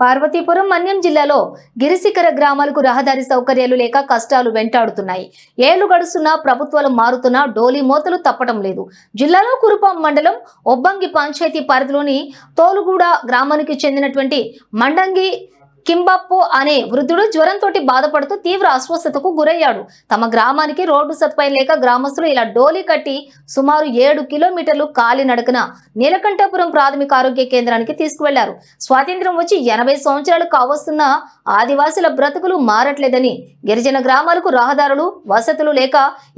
పార్వతీపురం మన్యం జిల్లాలో గిరిశిఖర గ్రామాలకు రహదారి సౌకర్యాలు లేక కష్టాలు వెంటాడుతున్నాయి. ఏళ్ళు గడుస్తున్నా ప్రభుత్వాలు మారుతున్నా డోలీ మోతలు తప్పటం లేదు. జిల్లాలో కురుపాం మండలం ఒబ్బంగి పంచాయతీ పరిధిలోని తోలుగూడ గ్రామానికి చెందినటువంటి మండంగి కింబప్పు అనే వృద్ధుడు జ్వరంతో బాధపడుతూ తీవ్ర అస్వస్థతకు గురయ్యాడు. తమ గ్రామానికి రోడ్డు సదుపాయం లేక గ్రామస్తులు ఇలా డోలీ కట్టి సుమారు ఏడు కిలోమీటర్లు కాలినడకన నీలకంఠపురం ప్రాథమిక ఆరోగ్య కేంద్రానికి తీసుకువెళ్ళారు. స్వాతంత్ర్యం వచ్చి ఎనభై సంవత్సరాలు కావస్తున్న ఆదివాసుల బ్రతుకులు మారట్లేదని గిరిజన గ్రామాలకు రహదారులు వసతులు లేక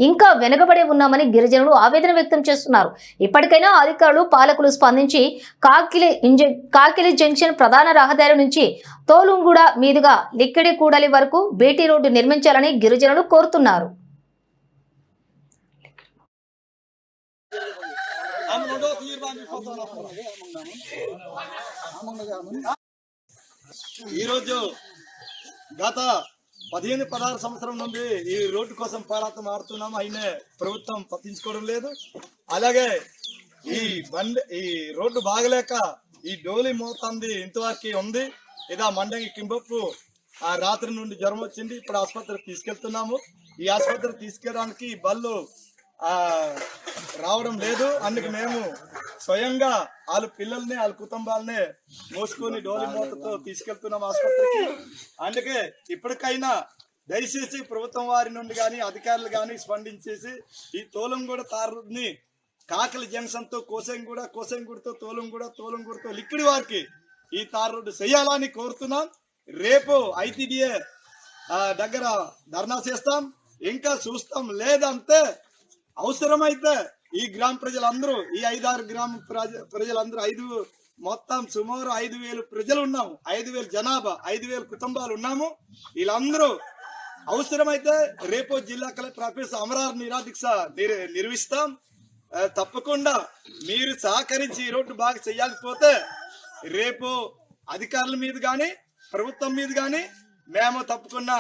ఇంకా వెనుకబడే ఉన్నామని గిరిజనులు ఆవేదన వ్యక్తం చేస్తున్నారు. ఇప్పటికైనా అధికారులు పాలకులు స్పందించి కాకిలి ఇంజ కాకిలి జంక్షన్ ప్రధాన రహదారి నుంచి తోలుంగూడ మీదుగా లిక్కిడి కూడలి వరకు బీటీ రోడ్డు నిర్మించాలని గిరిజనులు కోరుతున్నారు. ఈరోజు గత పదిహేను పదహారు సంవత్సరం నుండి ఈ రోడ్డు కోసం పోరాటం ఆడుతున్నాం అయినే ప్రభుత్వం పట్టించుకోవడం లేదు. అలాగే ఈ బండి ఈ రోడ్డు బాగలేక ఈ డోలి మోతంది ఇంతవరకు ఉంది. ఇదా మండంగి కింబప్పు ఆ రాత్రి నుండి జ్వరం వచ్చింది. ఇప్పుడు ఆసుపత్రికి తీసుకెళ్తున్నాము. ఈ ఆసుపత్రికి తీసుకెళ్ళడానికి బళ్ళు రావడం లేదు. అందుకు మేము స్వయంగా వాళ్ళ పిల్లల్ని వాళ్ళ కుటుంబాలనే మోసుకొని డోలి మూతతో తీసుకెళ్తున్నాం ఆసుపత్రికి. అందుకే ఇప్పటికైనా దయచేసి ప్రభుత్వం వారి నుండి కానీ అధికారులు కానీ స్పందించేసి ఈ తోలంగూడ తారుని కాకలి జంక్షన్తో కోసంగూడ కోసంగూడతో తోలంగూడ తోలంగూడతో లిక్విడ్ వారికి ఈ తార్ రోడ్డు చేయాలని కోరుతున్నాం. రేపు ఐటీడీఏ దగ్గర ధర్నా చేస్తాం. ఇంకా చూస్తాం. లేదంటే అవసరమైతే ఈ గ్రామ ప్రజలందరూ ఈ ఐదారు గ్రామ ప్రజ ప్రజలందరూ ఐదు మొత్తం సుమారు ఐదు వేలు ప్రజలు ఉన్నాము. ఐదు వేలు జనాభా ఐదు వేలు కుటుంబాలు ఉన్నాము. వీళ్ళందరూ అవసరమైతే రేపు జిల్లా కలెక్టర్ ఆఫీస్ అమరావతి నిరాదీక్ష నిర్వహిస్తాం. తప్పకుండా మీరు సహకరించి ఈ రోడ్డు బాగా చేయకపోతే రేపు అధికారుల మీద కానీ ప్రభుత్వం మీద కానీ మేము తప్పకుండా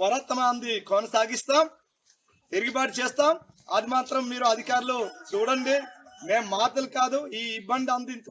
పోరాటమాంది కొనసాగిస్తాం. తిరుగుబాటు చేస్తాం. అది మాత్రం మీరు అధికారులు చూడండి. మేము మాటలు కాదు ఈ ఇబ్బంది అందించ